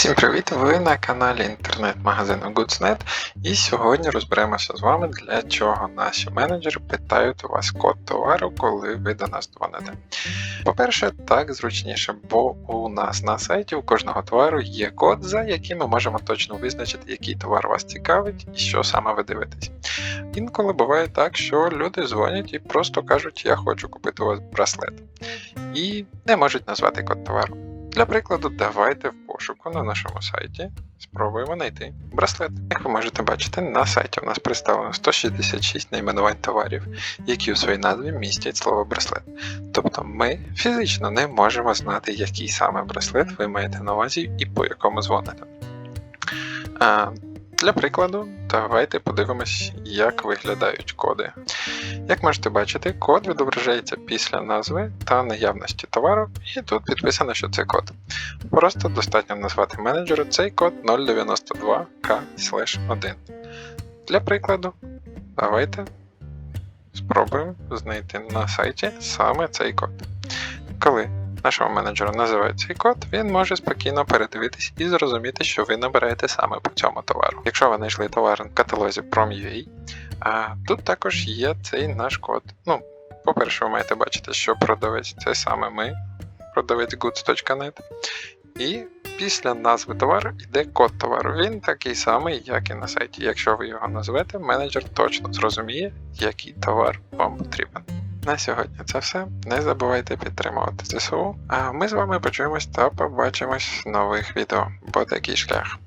Всім привіт! Ви на каналі інтернет-магазину Goodsnet і сьогодні розберемося з вами, для чого наші менеджери питають у вас код товару, коли ви до нас дзвоните. По-перше, так зручніше, бо у нас на сайті у кожного товару є код, за яким ми можемо точно визначити, який товар вас цікавить і що саме ви дивитесь. Інколи буває так, що люди дзвонять і просто кажуть, я хочу купити у вас браслет, і не можуть назвати код товару. Для прикладу, давайте в пошуку на нашому сайті спробуємо знайти браслет. Як ви можете бачити, на сайті у нас представлено 166 найменувань товарів, які у своїй назві містять слово браслет. Тобто ми фізично не можемо знати, який саме браслет ви маєте на увазі і по якому дзвоните. Для прикладу, давайте подивимось, як виглядають коди. Як можете бачити, код відображається після назви та наявності товару, і тут підписано, що це код. Просто достатньо назвати менеджеру цей код 092K1. Для прикладу, давайте спробуємо знайти на сайті саме цей код. Коли нашому менеджеру називають цей код, він може спокійно передивитись і зрозуміти, що ви набираєте саме по цьому товару. Якщо ви знайшли товар в каталозі Prom.ua, а тут також є цей наш код. Ну, по-перше, ви маєте бачити, що продавець це саме ми, продавець goods.net. І після назви товару йде код товару. Він такий самий, як і на сайті. Якщо ви його назвете, менеджер точно зрозуміє, який товар вам потрібен. На сьогодні це все. Не забувайте підтримувати ЗСУ. А ми з вами почуємось та побачимось в нових відео. Бо такий шлях.